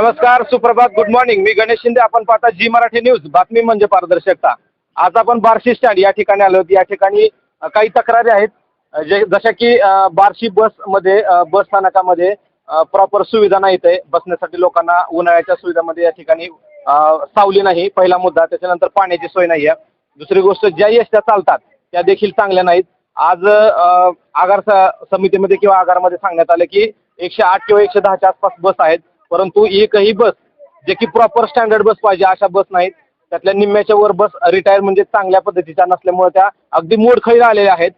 नमस्कार सुप्रभात good morning मी गणेश शिंदे. आपण पाहता जी मराठी न्यूज बातमी म्हणजे पारदर्शकता. आज आपण बार्शी स्टँड या ठिकाणी आलो या ठिकाणी काही तक्रारी आहेत. जे जशा की बार्शी बसमध्ये मध्ये बस स्थानकामध्ये प्रॉपर सुविधा नाहीत आहे. बसण्यासाठी लोकांना उन्हाळ्याच्या सुविधामध्ये या ठिकाणी सावली नाही. पहिला मुद्दा. त्याच्यानंतर पाण्याची सोय नाही आहे. दुसरी गोष्ट ज्या एसट्या चालतात त्या देखील चांगल्या नाहीत. आज आगार समितीमध्ये किंवा आगारमध्ये सांगण्यात आलं की एकशे आठ किंवा एकशे दहाच्या आसपास बस आहेत. परंतु एकही बस जे की प्रॉपर स्टँडर्ड बस पाहिजे अशा बस नाहीत. त्यातल्या निम्म्याच्या वर बस रिटायर म्हणजे चांगल्या पद्धतीच्या नसल्यामुळे त्या अगदी मोडखळी आलेल्या आहेत.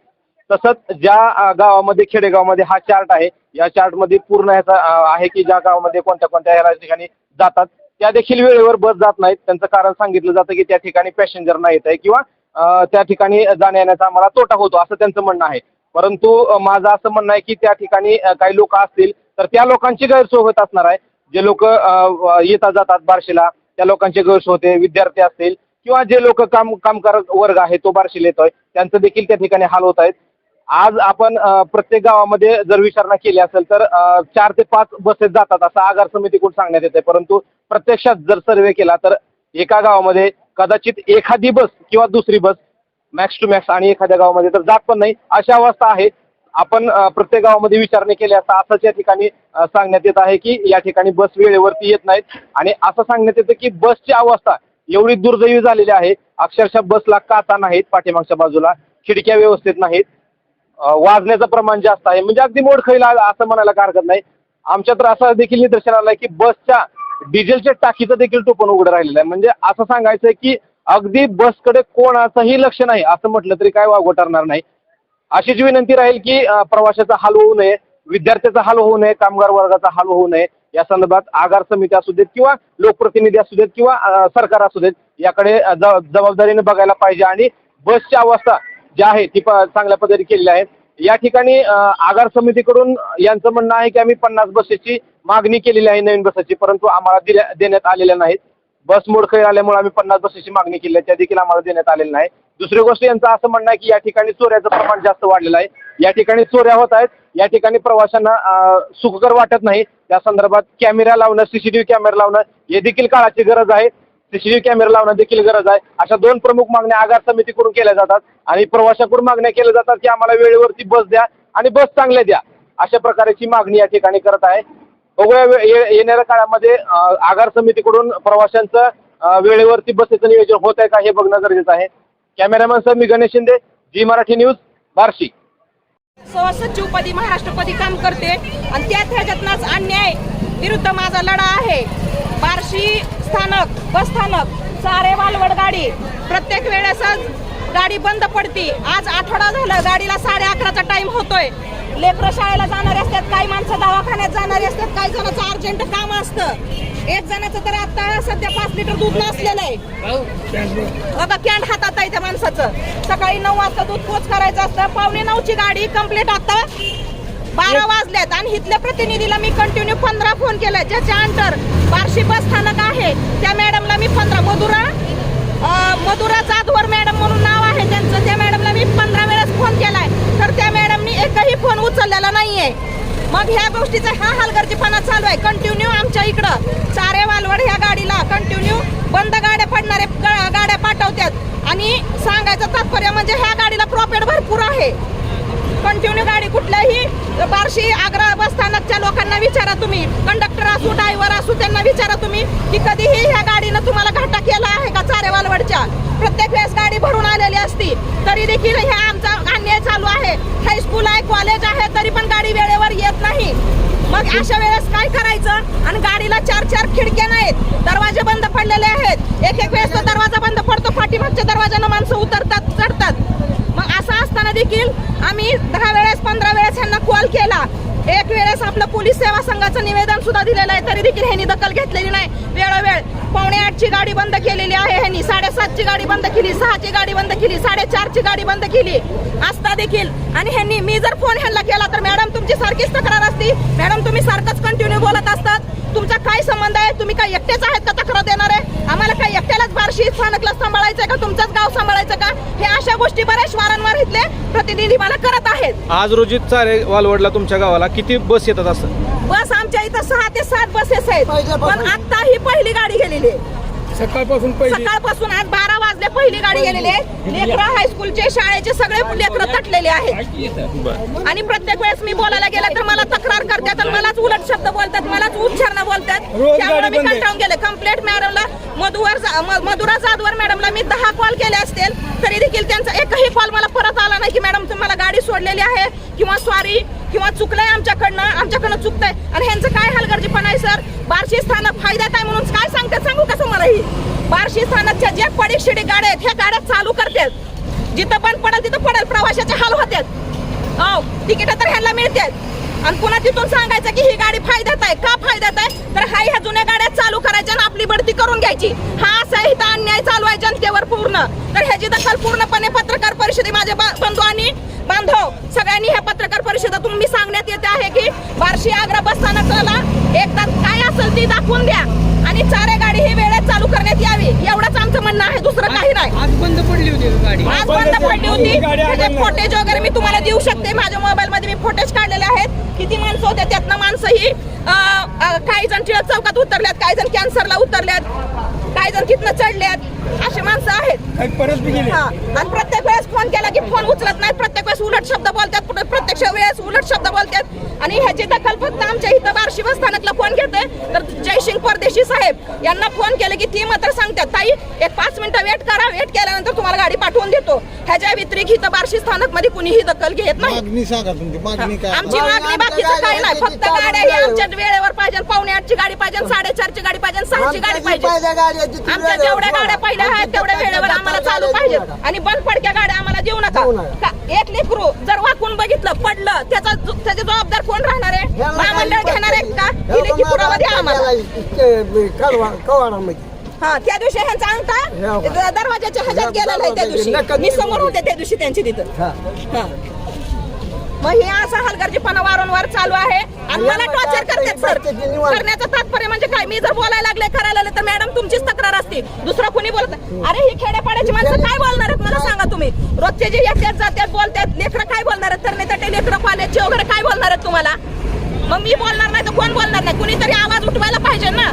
तसंच ज्या गावामध्ये खेडेगावामध्ये हा चार्ट आहे या चार्टमध्ये पूर्ण ह्याचा आहे की ज्या गावामध्ये कोणत्या कोणत्या ह्या ठिकाणी जातात त्या देखील वेळेवर बस जात नाहीत. त्यांचं कारण सांगितलं जातं की त्या ठिकाणी पॅसेंजर नाही येत आहे किंवा त्या ठिकाणी जाण्या येण्याचा आम्हाला तोटा होतो असं त्यांचं म्हणणं आहे. परंतु माझं असं म्हणणं आहे की त्या ठिकाणी काही लोक असतील तर त्या लोकांची गैरसोय होत असणार आहे. जे लोक येतात जातात बार्शीला त्या लोकांचे गैरसोय होते विद्यार्थी असतील किंवा जे लोक काम कामगार वर्ग आहे तो बार्शीला येतोय त्यांचं देखील त्या ठिकाणी हाल होत आहेत. आज आपण प्रत्येक गावामध्ये जर विचारणा केली असेल तर चार ते पाच बसेस जातात असं आगार समितीकडून सांगण्यात येते परंतु प्रत्यक्षात जर सर्वे केला तर एका गावामध्ये कदाचित एखादी बस किंवा दुसरी बस मॅक्स टू मॅक्स आणि एखाद्या गावामध्ये तर जात पण नाही. अशी अवस्था आहे. आपण प्रत्येक गावामध्ये विचारणे केली असता असंच या ठिकाणी सांगण्यात येत आहे की या ठिकाणी बस वेळेवरती येत नाहीत. आणि असं सांगण्यात येतं की बसची अवस्था एवढी दुर्दैवी झालेली आहे. अक्षरशः बसला काचा नाहीत पाठीमागच्या बाजूला खिडक्या व्यवस्थित नाहीत. वाजण्याचं प्रमाण जास्त आहे. म्हणजे अगदी मोडखळीला आलं असं म्हणायला काय हरकत नाही. आमच्या तर असं देखील निदर्शन आलं की बसच्या डिझेलच्या टाकीचं देखील टोपण उघडं राहिलेलं आहे. म्हणजे असं सांगायचं की अगदी बसकडे कोणाचंही लक्ष नाही. असं म्हटलं तरी काय वागवटारणार नाही. अशीच विनंती राहील की प्रवाशाचा हाल होऊ नये विद्यार्थ्याचा हाल होऊ नये कामगार वर्गाचा हाल होऊ नये या संदर्भात आगार समिती असू देत किंवा लोकप्रतिनिधी असू देत किंवा सरकार असू देत याकडे ज- जबाबदारीने बघायला पाहिजे. आणि बसची अवस्था जी आहे ती प- चांगल्या पद्धतीने केलेली आहे. या ठिकाणी आगार समितीकडून यांचं म्हणणं आहे की आम्ही पन्नास बसेसची मागणी केलेली आहे नवीन बसेसची परंतु आम्हाला दिल्या देण्यात आलेल्या नाहीत. बस मोडखळी आल्यामुळे आम्ही पन्नास बसेसची मागणी केली आहे त्या देखील आम्हाला देण्यात आलेली नाही दुसरी गोष्ट यांचं असं म्हणणं आहे की या ठिकाणी चोऱ्याचं प्रमाण जास्त वाढलेलं आहे. या ठिकाणी चोऱ्या होत आहेत. या ठिकाणी प्रवाशांना सुखकर वाटत नाही. त्या संदर्भात कॅमेरा लावणं सीसीटीव्ही कॅमेरा लावणं हे देखील काळाची गरज आहे. सीसीटीव्ही कॅमेरा लावणं देखील गरज आहे. अशा दोन प्रमुख मागण्या आगार समितीकडून केल्या जातात आणि प्रवाशाकडून मागण्या केल्या जातात की आम्हाला वेळेवरती बस द्या आणि बस चांगल्या द्या. अशा प्रकारची मागणी या ठिकाणी करत आहे. बघूया वे- ये- येणाऱ्या काळामध्ये आगार समितीकडून प्रवाशांचं वेळेवरती बसेचं नियोजन होत आहे का हे बघणं गरजेचं आहे. कॅमेरामॅन सर मी गणेश शिंदे जी मराठी न्यूज बार्शी. सचिवपदी महाराष्ट्रपदी काम करते आणि त्या ह्याच्यातनंच अन्याय विरुद्ध माझा लढा आहे. बार्शी स्थानक बस स्थानक सारे वालवड गाडी. प्रत्येक वेळेसच गाडी बंद पडती. आज आठवडा झालं गाडीला साडे अकराचा टाइम होतोय. लेकरं शाळेला जाणारे असतात काही माणसं दवाखान्यात जाणारी असतात काही जणांचं अर्जंट काम असतं. एक जणाचं तर आता सध्या पाच लिटर दूध नसलेलं आहे. बघा कॅन्ड हातात आहे त्या माणसाचं सकाळी नऊ वाजता दूध पोच करायचं असतं. पावणे नऊची गाडी कंप्लीट आता बारा वाजल्यात आणि इथल्या प्रतिनिधीला मी कंटिन्यू पंधरा फोन केलाय. ज्याच्या अंतर बार्शी बस स्थानक आहे. त्या मॅडमला मी पंधरा मधुरा मधुरा जाधवर मॅडम म्हणून नाव आहे त्यांचं. त्या मॅडमला मी पंधरा वेळेस फोन केलाय. तर त्या मॅडमनी एकही फोन उचललेला नाहीये. मग ह्या गोष्टीचा हा हलगर्जीपणा चालू आहे. कंटिन्यू आमच्या इकडं. चारे वालवड ह्या गाडीला. कंटिन्यू बंद गाड्या पडणारे आणि सांगायचं तात्पर्य म्हणजे ह्या गाडीला प्रॉफिट भरपूर आहे. कंटिन्यू गाडी कुठल्याही बार्शी आग्रा बस स्थानकच्या लोकांना विचारा तुम्ही. कंडक्टर असू ड्रायव्हर असू त्यांना विचारा तुम्ही की कधीही ह्या गाडीनं तुम्हाला घाटा केला आहे का चारेवालवडच्या? प्रत्येक वेळेस गाडी भरून आलेली असती तरी देखील ह्या आमचा अन्याय चालू आहे. हायस्कूल आहे कॉलेज आहे तरी पण गाडी वेळेवर येत नाही. मग अशा वेळेस काय करायचं? आणि गाडीला चार चार खिडक्या नाहीत. दरवाजे बंद पडलेले आहेत. एक एक वेळेस तो दरवाजा बंद पडतो. पाठीमागच्या दरवाजानं माणसं उतरतात चढतात. मग असं असताना देखील आम्ही दहा वेळेस पंधरा वेळेस ह्यांना कॉल केला. एक वेळेस आपलं पोलीस सेवा संघाचं निवेदन सुद्धा दिलेलं आहे. तरी देखील ह्यांनी दखल घेतलेली नाही. वेळोवेळ पावणे आठची गाडी बंद केलेली आहे ह्यांनी. साडेसातची गाडी बंद केली. सहाची गाडी बंद केली. साडेचारची गाडी बंद केली. असता देखील. आणि ह्यांनी मी जर फोन ह्यांना केला तर मॅडम तुमची सारखीच तक्रार असती. मॅडम तुम्ही सारखंच कंटिन्यू बोलत असतात. तुमचा काय संबंध आहे? तुम्ही काय एकटेच आहेत का तक्रार देणार? आहे आम्हाला काय एकट्यालाच बार्शी स्थानकला सांभाळायचं का? तुमचंच गाव सांभाळायचं का? हे अशा गोष्टी बऱ्याच वारंवार इथले प्रतिनिधी मला करत आहेत. आज रोजी चारे वालवडला तुमच्या गावाला किती बस येतात असं? बस आमच्या इथं सहा ते सात बसेस आहेत. पण आता ही पहिली गाडी गेलेली आहे. सकाळपासून पहिली सकाळपासून आज बारा वाजले पहिली गाडी गेलेली आहे. लेकरं हायस्कूलचे शाळेचे सगळे लेकरं तटलेले आहेत. आणि प्रत्येक वेळेस मी बोलायला गेलं तर मला तक्रार करतात आणि मलाच उलट शब्द बोलतात मलाच उच्चारणं बोलतात. त्यामुळे मी. कंटाळून गेले. कंप्लेंट मॅडमला मधुवर मधुरा जाधवर मॅडमला मी दहा कॉल केले असतील. तरी देखील त्यांचा एकही कॉल मला परत आला नाही की मॅडम तुम्हाला गाडी सोडलेली आहे किंवा सॉरी किंवा चुकलंय आमच्याकडनं आमच्याकडनं चुकतंय. आणि ह्यांचं काय हलगर्जीपणा आहे सर? बार्शी स्थानक फायद्यात आहे म्हणून काय सांगतात सांगू कसं मला ही? बार्शी स्थानकच्या ज्या पडीक शिडी गाड्या आहेत ह्या गाड्या चालू करतात. जिथं पण पडेल तिथं पडेल प्रवाशाचे हाल होतात. हो तिकीट तर ह्यांना मिळतात. आणि पुन्हा तिथून सांगायचं की ही गाडी फायद्यात आहे. का फायद्यात आहे? तर हा ह्या जुन्या गाड्या चालू करायच्या आणि आपली बढती करून घ्यायची. हा असा इथं अन्याय चालू आहे जनतेवर पूर्ण. तर ह्याची दखल पूर्णपणे पत्रकार परिषदे माझे बा- बंधू आणि बांधव सगळ्यांनी ह्या पत्रकार परिषदेतून मी सांगण्यात येते आहे की बार्शी आग्रा बस स्थानकाला एकदा काय असेल ती दाखवून द्या. आणि चारे गाडी ही वेळेत चालू करण्यात यावी. एवढंच आमचं म्हणणं आहे दुसरं काही नाही. आज बंद पडली होती गाडी. आज बंद पडली होती. त्याचे. फुटेज वगैरे मी तुम्हाला देऊ शकते. माझ्या मोबाईल मध्ये मी फुटेज काढलेले आहेत. किती माणसं होते त्यातनं माणसं ही काही जण टिळक चौकात उतरल्यात काही जण कॅन्सरला उतरल्यात काही जण तिथनं चढल्यात. असे माणसं आहेत. हा. आणि फोन उचलत नाही प्रत्येक वेळेस उलट शब्द बोलतात. प्र- प्रत्यक्ष वेळेस उलट शब्द बोलतात. आणि ह्याची दखल फक्त आमच्या इथं बार्शी बस स्थानकला फोन घेते तर जयसिंग परदेशी साहेब यांना फोन केले की ती मात्र सांगतात ताई एक पाच मिनिटं वेट करा. वेट केल्यानंतर तुम्हाला गाडी पाठवून देतो. ह्याच्या व्यतिरिक्त इथं बार्शी स्थानकमध्ये कुणीही दखल घेत नाही. मागणी सांगा तुमची मागणी काय? आमची मागणी बाकीचं काही नाही. फक्त गाड्या ही आमच्या वेळेवर पाहिजे. पावणे आठची गाडी पाहिजे साडेचारची गाडी पाहिजे सहाची गाडी पाहिजे. आमच्या जेवढ्या गाड्या पहिल्या आहेत तेवढ्या वेळेवर आम्हाला चालू पाहिजेत. आणि बंद पडक्या गाड्या आम्हाला देऊ नका. का- एक लेकरू जर वाकून बघितलं पडलं त्याचा त्याचे जबाबदार कोण राहणार आहे? महामंडळ घेणार आहे का? ही लेखी पुरावा द्या आम्हाला? हा त्या दिवशी ह्यांचा अंगठा दरवाजाच्या ह्याच्यात गेलेला आहे त्या दिवशी. मी समोर होते त्या दिवशी त्यांची तिथं. हा. मग हे असा हलगर्जीपणा वारंवार चालू आहे. आणि मला टॉर्चर करतात सर करण्याचं तात्पर्य म्हणजे काय? मी जर बोलायला लागले करायला लागले तर मॅडम तुमचीच तक्रार असते. दुसरं कोणी बोलत नाही. अरे ही खेड्यापाड्याची माणसं काय बोलणार तुम्ही? रोजचे जे येतात जातात बोलतात लेकरं काय बोलणार आहेत? तर नाही तर लेकरं कॉलेजचे वगैरे काय बोलणार आहेत तुम्हाला? मग मी बोलणार नाही तर कोण बोलणार नाही? कुणीतरी आवाज उठवायला पाहिजे ना?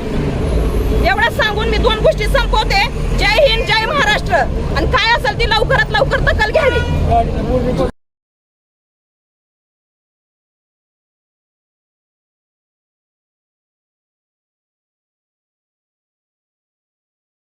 एवढंच सांगून मी दोन गोष्टी संपवते. जय हिंद जय महाराष्ट्र. आणि काय असेल ती लवकरात लवकर दखल घ्यावी.